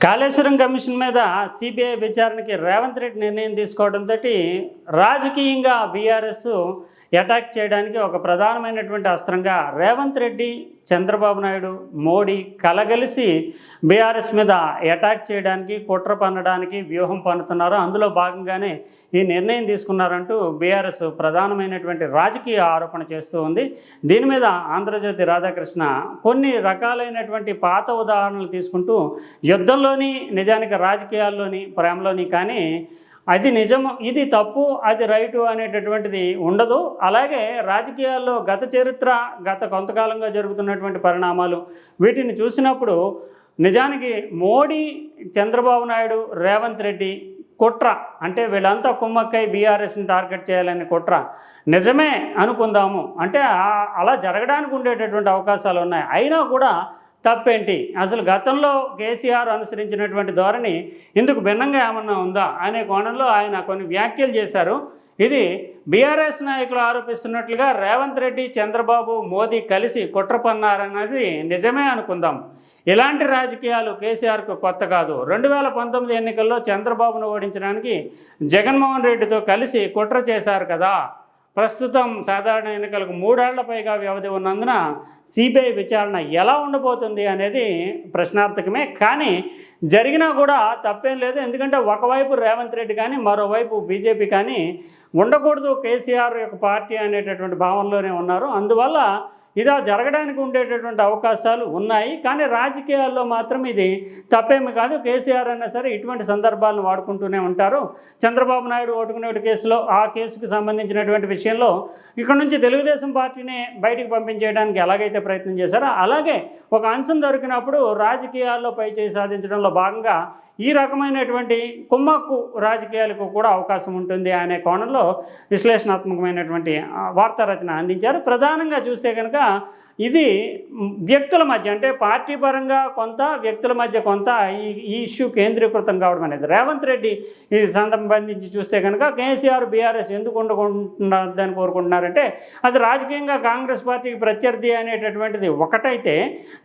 Kaleshwaram commission మీద CBI విచారణకి రేవంత్ రెడ్డి నిర్ణయం తీసుకోవడంతో రాజకీయంగా బీఆర్ఎస్ అటాక్ చేయడానికి ఒక ప్రధానమైనటువంటి అస్త్రంగా రేవంత్ రెడ్డి చంద్రబాబు నాయుడు మోడీ కలగలిసి బీఆర్ఎస్ మీద అటాక్ చేయడానికి కుట్ర పన్నడానికి వ్యూహం పన్నుతున్నారు. అందులో భాగంగానే ఈ నిర్ణయం తీసుకున్నారంటూ బీఆర్ఎస్ ప్రధానమైనటువంటి రాజకీయ ఆరోపణ చేస్తూ ఉంది. దీని మీద ఆంధ్రజ్యోతి రాధాకృష్ణ కొన్ని రకాలైనటువంటి పాత ఉదాహరణలు తీసుకుంటూ యుద్ధంలోని నిజానికి రాజకీయాల్లోని ప్రేమలోని కానీ అది నిజము ఇది తప్పు అది రైటు అనేటటువంటిది ఉండదు. అలాగే రాజకీయాల్లో గత చరిత్ర గత కొంతకాలంగా జరుగుతున్నటువంటి పరిణామాలు వీటిని చూసినప్పుడు నిజానికి మోడీ చంద్రబాబు నాయుడు రేవంత్ రెడ్డి కుట్ర అంటే వీళ్ళంతా కుమ్మక్కై బీఆర్ఎస్ని టార్గెట్ చేయాలని కుట్ర నిజమే అనుకుందాము. అంటే అలా జరగడానికి ఉండేటటువంటి అవకాశాలు ఉన్నాయి. అయినా కూడా తప్పేంటి? అసలు గతంలో కేసీఆర్ అనుసరించినటువంటి ధోరణి ఇందుకు భిన్నంగా ఏమన్నా ఉందా? అనే కోణంలో ఆయన కొన్ని వ్యాఖ్యలు చేశారు. ఇది బీఆర్ఎస్ నాయకులు ఆరోపిస్తున్నట్లుగా రేవంత్ రెడ్డి చంద్రబాబు మోదీ కలిసి కుట్ర పన్నారన్నది నిజమే అనుకుందాం. ఇలాంటి రాజకీయాలు కేసీఆర్కు కొత్త కాదు. రెండు వేల పంతొమ్మిది ఎన్నికల్లో చంద్రబాబును ఓడించడానికి జగన్మోహన్ రెడ్డితో కలిసి కుట్ర చేశారు కదా. ప్రస్తుతం సాధారణ ఎన్నికలకు మూడేళ్ళ పైగా వ్యవధి ఉన్నందున సిబిఐ విచారణ ఎలా ఉండబోతుంది అనేది ప్రశ్నార్థకమే. కానీ జరిగినా కూడా తప్పేం లేదు. ఎందుకంటే ఒకవైపు రేవంత్ రెడ్డి కానీ మరోవైపు బీజేపీ కానీ ఉండకూడదు. కేసీఆర్ యొక్క పార్టీ అనేటటువంటి భావనలోనే ఉన్నారు. అందువల్ల ఇలా జరగడానికి ఉండేటటువంటి అవకాశాలు ఉన్నాయి. కానీ రాజకీయాల్లో మాత్రం ఇది తప్పేమి కాదు. కేసీఆర్ అయినా సరే ఇటువంటి సందర్భాలను వాడుకుంటూనే ఉంటారు. చంద్రబాబు నాయుడు ఓటుకునేటి కేసులో ఆ కేసుకు సంబంధించినటువంటి విషయంలో ఇక్కడ నుంచి తెలుగుదేశం పార్టీని బయటికి పంపించేయడానికి ఎలాగైతే ప్రయత్నం చేశారో అలాగే ఒక అంశం దొరికినప్పుడు రాజకీయాల్లో పై చేయి సాధించడంలో భాగంగా ఈ రకమైనటువంటి కుమ్మక్కు రాజకీయాలకు కూడా అవకాశం ఉంటుంది అనే కోణంలో విశ్లేషణాత్మకమైనటువంటి వార్తా రచన అందించారు. ప్రధానంగా చూస్తే కనుక ఇది వ్యక్తుల మధ్య అంటే పార్టీ పరంగా కొంత వ్యక్తుల మధ్య కొంత ఈ ఈ ఇష్యూ కేంద్రీకృతం కావడం అనేది. రేవంత్ రెడ్డి ఈ సంబంధించి చూస్తే కనుక కేసీఆర్ బీఆర్ఎస్ ఎందుకు ఉండకుంటుందని కోరుకుంటున్నారంటే అది రాజకీయంగా కాంగ్రెస్ పార్టీకి ప్రత్యర్థి అనేటటువంటిది ఒకటైతే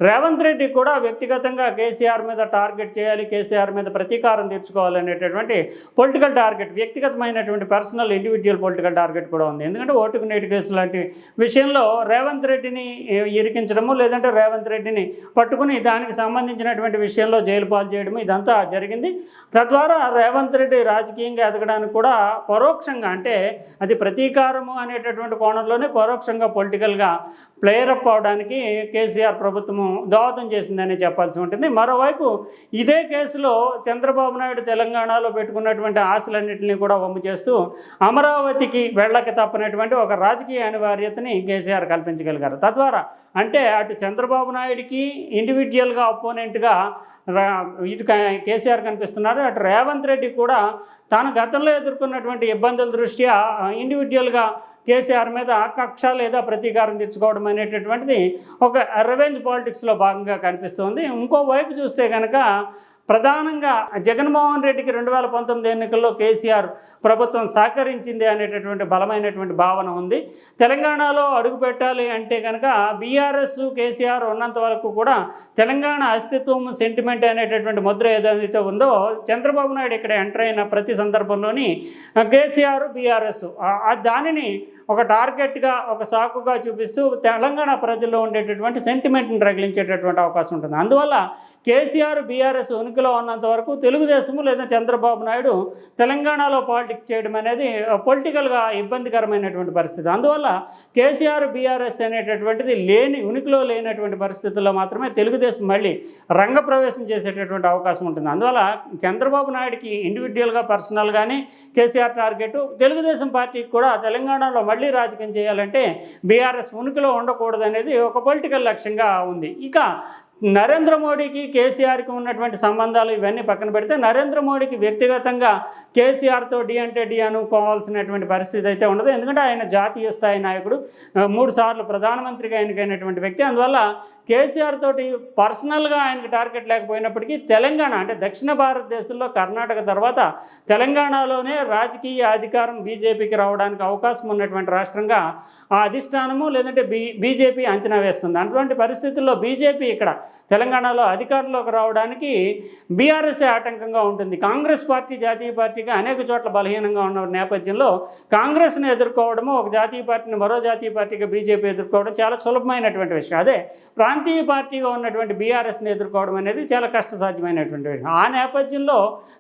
రేవంత్ రెడ్డి కూడా వ్యక్తిగతంగా కేసీఆర్ మీద టార్గెట్ చేయాలి కేసీఆర్ మీద ప్రతీకారం తీర్చుకోవాలనేటటువంటి పొలిటికల్ టార్గెట్ వ్యక్తిగతమైనటువంటి పర్సనల్ ఇండివిజువల్ పొలిటికల్ టార్గెట్ కూడా ఉంది. ఎందుకంటే ఓటుకు నేటి కేసు లాంటి విషయంలో రేవంత్ రెడ్డిని ఇరికించడము లేదంటే రేవంత్ రెడ్డిని పట్టుకుని దానికి సంబంధించినటువంటి విషయంలో జైలు పాలు చేయడము ఇదంతా జరిగింది. తద్వారా రేవంత్ రెడ్డి రాజకీయంగా ఎదగడానికి కూడా పరోక్షంగా అంటే అది ప్రతీకారము అనేటటువంటి కోణంలోనే పరోక్షంగా పొలిటికల్గా ప్లేయర్అప్ అవడానికి కేసీఆర్ ప్రభుత్వము దోహదం చేసిందని చెప్పాల్సి ఉంటుంది. మరోవైపు ఇదే కేసులో చంద్రబాబు నాయుడు తెలంగాణలో పెట్టుకున్నటువంటి ఆశలన్నింటినీ కూడా వమ్ము చేస్తూ అమరావతికి వెళ్ళక తప్పనటువంటి ఒక రాజకీయ అనివార్యతని కేసీఆర్ కల్పించగలిగారు. తద్వారా అంటే అటు చంద్రబాబు నాయుడికి ఇండివిజువల్గా అపోనెంట్గా రా- ఇటు కేసీఆర్ కనిపిస్తున్నారు. అటు రేవంత్ రెడ్డి కూడా తాను గతంలో ఎదుర్కొన్నటువంటి ఇబ్బందుల దృష్ట్యా ఇండివిజువల్గా కేసీఆర్ మీద కక్ష లేదా ప్రతీకారం తెచ్చుకోవడం అనేటటువంటిది ఒక రివెంజ్ పాలిటిక్స్లో భాగంగా కనిపిస్తుంది. ఇంకోవైపు చూస్తే కనుక ప్రధానంగా జగన్మోహన్ రెడ్డికి రెండు వేల పంతొమ్మిది ఎన్నికల్లో కేసీఆర్ ప్రభుత్వం సహకరించింది అనేటటువంటి బలమైనటువంటి భావన ఉంది. తెలంగాణలో అడుగు పెట్టాలి అంటే కనుక బీఆర్ఎస్ కేసీఆర్ ఉన్నంత వరకు కూడా తెలంగాణ అస్తిత్వం సెంటిమెంట్ అనేటటువంటి ముద్ర ఏదైతే ఉందో చంద్రబాబు నాయుడు ఇక్కడ ఎంటర్ అయిన ప్రతి సందర్భంలోని కేసీఆర్ బీఆర్ఎస్ దానిని ఒక టార్గెట్గా ఒక సాకుగా చూపిస్తూ తెలంగాణ ప్రజల్లో ఉండేటటువంటి సెంటిమెంట్ని రగిలించేటటువంటి అవకాశం ఉంటుంది. అందువల్ల కేసీఆర్ బీఆర్ఎస్ ఉనికిలో ఉన్నంత వరకు తెలుగుదేశము లేదా చంద్రబాబు నాయుడు తెలంగాణలో పాలిటిక్స్ చేయడం అనేది పొలిటికల్గా ఇబ్బందికరమైనటువంటి పరిస్థితి. అందువల్ల కేసీఆర్ బీఆర్ఎస్ అనేటటువంటిది లేని ఉనికిలో లేనటువంటి పరిస్థితుల్లో మాత్రమే తెలుగుదేశం మళ్ళీ రంగప్రవేశం చేసేటటువంటి అవకాశం ఉంటుంది. అందువల్ల చంద్రబాబు నాయుడికి ఇండివిజువల్గా పర్సనల్గానే కేసీఆర్ టార్గెట్ తెలుగుదేశం పార్టీకి కూడా తెలంగాణలో మళ్ళీ రాజకీయం చేయాలంటే బీఆర్ఎస్ ఉనికిలో ఉండకూడదనేది ఒక పొలిటికల్ లక్ష్యంగా ఉంది. ఇక నరేంద్ర మోడీకి కేసీఆర్కి ఉన్నటువంటి సంబంధాలు ఇవన్నీ పక్కన పెడితే నరేంద్ర మోడీకి వ్యక్తిగతంగా కేసీఆర్తో డి అంటే డి అనుకోవాల్సినటువంటి పరిస్థితి అయితే ఉండదు. ఎందుకంటే ఆయన జాతీయ స్థాయి నాయకుడు. మూడు సార్లు ప్రధానమంత్రిగా ఎన్నికైనటువంటి వ్యక్తి. అందువల్ల కేసీఆర్ తోటి పర్సనల్గా ఆయనకి టార్గెట్ లేకపోయినప్పటికీ తెలంగాణ అంటే దక్షిణ భారతదేశంలో కర్ణాటక తర్వాత తెలంగాణలోనే రాజకీయ అధికారం బీజేపీకి రావడానికి అవకాశం ఉన్నటువంటి రాష్ట్రంగా ఆ అధిష్టానము లేదంటే బీ బీజేపీ అంచనా వేస్తుంది. అటువంటి పరిస్థితుల్లో బీజేపీ ఇక్కడ తెలంగాణలో అధికారంలోకి రావడానికి బీఆర్ఎస్ఏ ఆటంకంగా ఉంటుంది. కాంగ్రెస్ పార్టీ జాతీయ పార్టీగా అనేక చోట్ల బలహీనంగా ఉన్న నేపథ్యంలో కాంగ్రెస్ను ఎదుర్కోవడము ఒక జాతీయ పార్టీని మరో జాతీయ పార్టీగా బీజేపీ ఎదుర్కోవడం చాలా సులభమైనటువంటి విషయం. అదే ప్రాంతీయ పార్టీగా ఉన్నటువంటి బీఆర్ఎస్ని ఎదుర్కోవడం అనేది చాలా కష్టసాధ్యమైనటువంటి విషయం. ఆ నేపథ్యంలో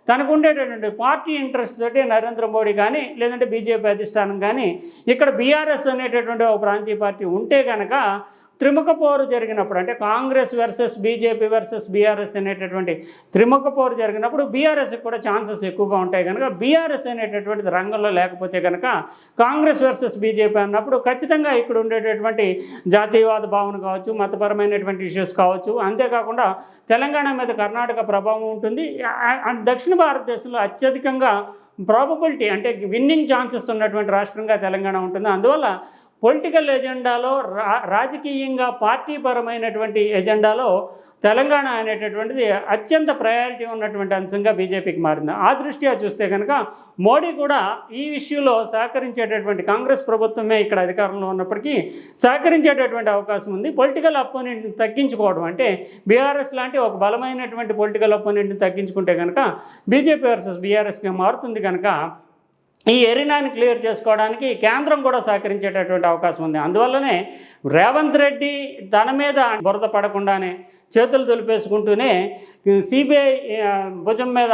తనకు ఉండేటటువంటి పార్టీ ఇంట్రెస్ట్ తోటి నరేంద్ర మోడీ కానీ లేదంటే బీజేపీ అధిష్టానం కానీ ఇక్కడ బీఆర్ఎస్ అనేటటువంటి ఒక ప్రాంతీయ పార్టీ ఉంటే కనుక త్రిముఖ పోరు జరిగినప్పుడు అంటే Congress versus BJP versus BRS అనేటటువంటి త్రిముఖ పోరు జరిగినప్పుడు బీఆర్ఎస్కి కూడా ఛాన్సెస్ ఎక్కువగా ఉంటాయి కనుక బీఆర్ఎస్ అనేటటువంటిది రంగంలో లేకపోతే కనుక కాంగ్రెస్ వర్సెస్ బీజేపీ అన్నప్పుడు ఖచ్చితంగా ఇక్కడ ఉండేటటువంటి జాతీయవాద భావన కావచ్చు మతపరమైనటువంటి ఇష్యూస్ కావచ్చు అంతేకాకుండా తెలంగాణ మీద కర్ణాటక ప్రభావం ఉంటుంది. దక్షిణ భారతదేశంలో అత్యధికంగా ప్రాబబిలిటీ అంటే విన్నింగ్ ఛాన్సెస్ ఉన్నటువంటి రాష్ట్రంగా తెలంగాణ ఉంటుంది. అందువల్ల పొలిటికల్ ఎజెండాలో రా రాజకీయంగా పార్టీ పరమైనటువంటి ఎజెండాలో తెలంగాణ అనేటటువంటిది అత్యంత ప్రయారిటీ ఉన్నటువంటి అంశంగా బీజేపీకి మారింది. ఆ దృష్ట్యా చూస్తే కనుక మోడీ కూడా ఈ ఇష్యూలో సహకరించేటటువంటి కాంగ్రెస్ ప్రభుత్వమే ఇక్కడ అధికారంలో ఉన్నప్పటికీ సహకరించేటటువంటి అవకాశం ఉంది. పొలిటికల్ అపోనెంట్ని తగ్గించుకోవడం అంటే బీఆర్ఎస్ లాంటి ఒక బలమైనటువంటి పొలిటికల్ అపోనెంట్ని తగ్గించుకుంటే కనుక బీజేపీ వర్సెస్ బీఆర్ఎస్గా మారుతుంది కనుక ఈ ఎరినాని క్లియర్ చేసుకోవడానికి కేంద్రం కూడా సహకరించేటటువంటి అవకాశం ఉంది. అందువల్లనే రేవంత్ రెడ్డి తన మీద బురద పడకుండానే చేతులు దులిపేసుకుంటూనే సిబిఐ భుజం మీద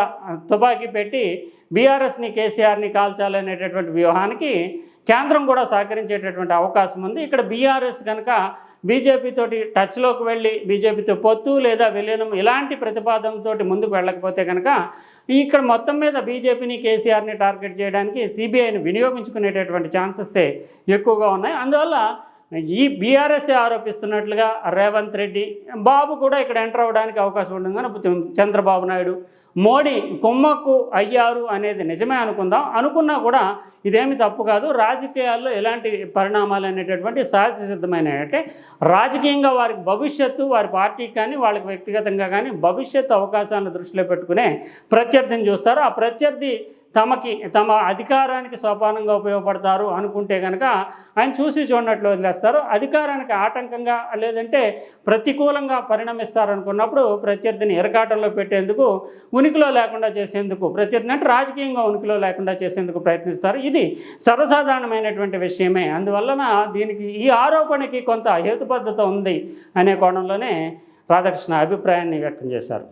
తుపాకీ పెట్టి బీఆర్ఎస్ని కేసీఆర్ని కాల్చాలనేటటువంటి వ్యూహానికి కేంద్రం కూడా సహకరించేటటువంటి అవకాశం ఉంది. ఇక్కడ బీఆర్ఎస్ కనుక బీజేపీతో టచ్లోకి వెళ్ళి బీజేపీతో పొత్తు లేదా విలీనం ఇలాంటి ప్రతిపాదనతోటి ముందుకు వెళ్ళకపోతే కనుక ఇక్కడ మొత్తం మీద బీజేపీని కేసీఆర్ని టార్గెట్ చేయడానికి సిబిఐని వినియోగించుకునేటటువంటి ఛాన్సెస్ ఎక్కువగా ఉన్నాయి. అందువల్ల ఈ బీఆర్ఎస్ఏ ఆరోపిస్తున్నట్లుగా రేవంత్ రెడ్డి బాబు కూడా ఇక్కడ ఎంటర్ అవ్వడానికి అవకాశం ఉంటుందని చంద్రబాబు నాయుడు మోడీ కొమ్మకు అయ్యారు అనేది నిజమే అనుకుందాం. అనుకున్నా కూడా ఇదేమి తప్పు కాదు. రాజకీయాల్లో ఎలాంటి పరిణామాలు అనేటటువంటి సహజ సిద్ధమైన అంటే రాజకీయంగా వారికి భవిష్యత్తు వారి పార్టీకి కానీ వాళ్ళకి వ్యక్తిగతంగా కానీ భవిష్యత్తు అవకాశాలను దృష్టిలో పెట్టుకునే ప్రత్యర్థిని చూస్తారు. ఆ ప్రత్యర్థి తమకి తమ అధికారానికి సోపానంగా ఉపయోగపడతారు అనుకుంటే కనుక ఆయన చూసి చూడనట్లు వదిలేస్తారు. అధికారానికి ఆటంకంగా లేదంటే ప్రతికూలంగా పరిణమిస్తారు అనుకున్నప్పుడు ప్రత్యర్థిని ఎరకాటంలో పెట్టేందుకు ఉనికిలో లేకుండా చేసేందుకు ప్రత్యర్థిని అంటే రాజకీయంగా ఉనికిలో లేకుండా చేసేందుకు ప్రయత్నిస్తారు. ఇది సర్వసాధారణమైనటువంటి విషయమే. అందువలన దీనికి ఈ ఆరోపణకి కొంత హేతుబద్ధత ఉంది అనే కోణంలోనే రాధాకృష్ణ అభిప్రాయాన్ని వ్యక్తం చేశారు.